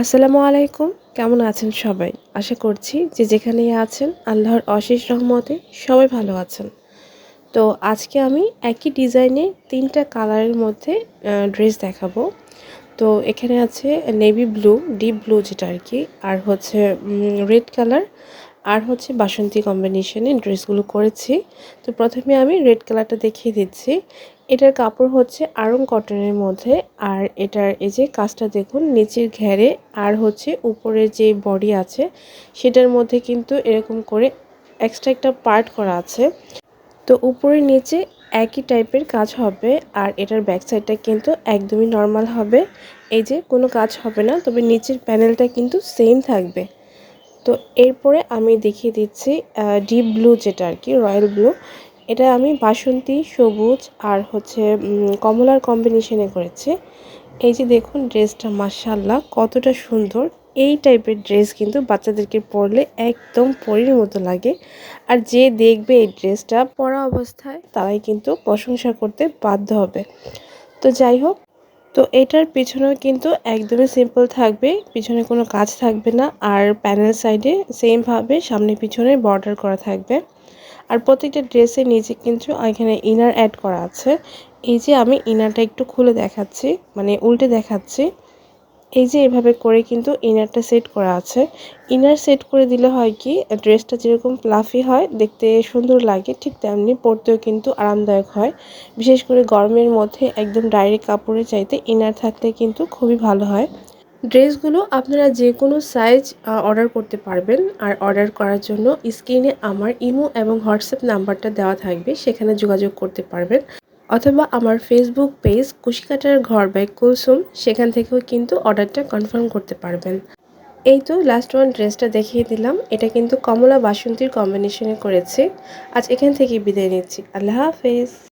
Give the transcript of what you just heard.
আসসালামু আলাইকুম। কেমন আছেন সবাই? আশা করছি যে যেখানেই আছেন, আল্লাহর অশেষ রহমতে সবাই ভালো আছেন। তো আজকে আমি একই ডিজাইনে তিনটা কালারের মধ্যে ড্রেস দেখাবো। তো এখানে আছে নেভি ব্লু ডিপ ব্লু যেটা আর কি, আর হচ্ছে রেড কালার আর হচ্ছে বাসন্তী কম্বিনেশনে ড্রেসগুলো করেছি। তো প্রথমে আমি রেড কালারটা দেখিয়ে দিচ্ছি। এটার কাপড় হচ্ছে আরং কটনের মধ্যে, আর এটার এই যে কাজটা দেখুন, নিচের ঘেরে, আর হচ্ছে উপরে যে বডি আছে, সেটার মধ্যে কিন্তু এরকম করে এক্সট্রা একটা পার্ট করা আছে। তো উপরে নিচে একই টাইপের কাজ হবে, আর এটার ব্যাক সাইডটা কিন্তু একদমই নর্মাল হবে। এই যে কোনো কাজ হবে না, তবে নিচের প্যানেলটা কিন্তু সেম থাকবে। তো এরপরে আমি দেখিয়ে দিচ্ছি ডিপ ব্লু যেটা আর কি রয়্যাল ব্লু এটা আমি বাসন্তী, সবুজ আর হচ্ছে কমলার কম্বিনেশনে করেছি। এই যে দেখুন ড্রেসটা মাসাল্লাহ কতটা সুন্দর। এই টাইপের ড্রেস কিন্তু বাচ্চাদেরকে পরলে একদম পরীর মতো লাগে। আর যে দেখবে এই ড্রেসটা পরা অবস্থায়, তারাই কিন্তু প্রশংসা করতে বাধ্য হবে। তো যাই হোক, তো এটার পিছনেও কিন্তু একদমই সিম্পল থাকবে, পিছনে কোনো কাজ থাকবে না। আর প্যানেল সাইডে সেমভাবে সামনে পিছনে বর্ডার করা থাকবে। আর প্রত্যেকটা ড্রেসের নিচে কিন্তু এখানে ইনার অ্যাড করা আছে। এই যে আমি ইনারটা একটু খুলে দেখাচ্ছি মানে উল্টে দেখাচ্ছি। এই যে এভাবে করে কিন্তু ইনারটা সেট করা আছে। ইনার সেট করে দিলে হয় কি, ড্রেসটা যেরকম প্লাফি হয়, দেখতে সুন্দর লাগে, ঠিক তেমনি পরতেও কিন্তু আরামদায়ক হয়। বিশেষ করে গরমের মধ্যে একদম ডাইরেক্ট কাপড়ে চাইতে ইনার থাকলে কিন্তু খুবই ভালো হয়। ড্রেসগুলো আপনারা যে কোনো সাইজ অর্ডার করতে পারবেন। আর অর্ডার করার জন্য স্ক্রিনে আমার ইমো এবং হোয়াটসঅ্যাপ নাম্বারটা দেওয়া থাকবে, সেখানে যোগাযোগ করতে পারবেন। অথবা আমার ফেসবুক পেজ কুশিকাটার ঘর বাই কুলসুম, সেখান থেকেও কিন্তু অর্ডারটা কনফার্ম করতে পারবেন। এই তো লাস্ট ওয়ান ড্রেসটা দেখিয়ে দিলাম। এটা কিন্তু কমলা বাসন্তীর কম্বিনেশনে করেছি। আজ এখান থেকে বিদায় নিচ্ছি। আল্লাহ হাফেজ।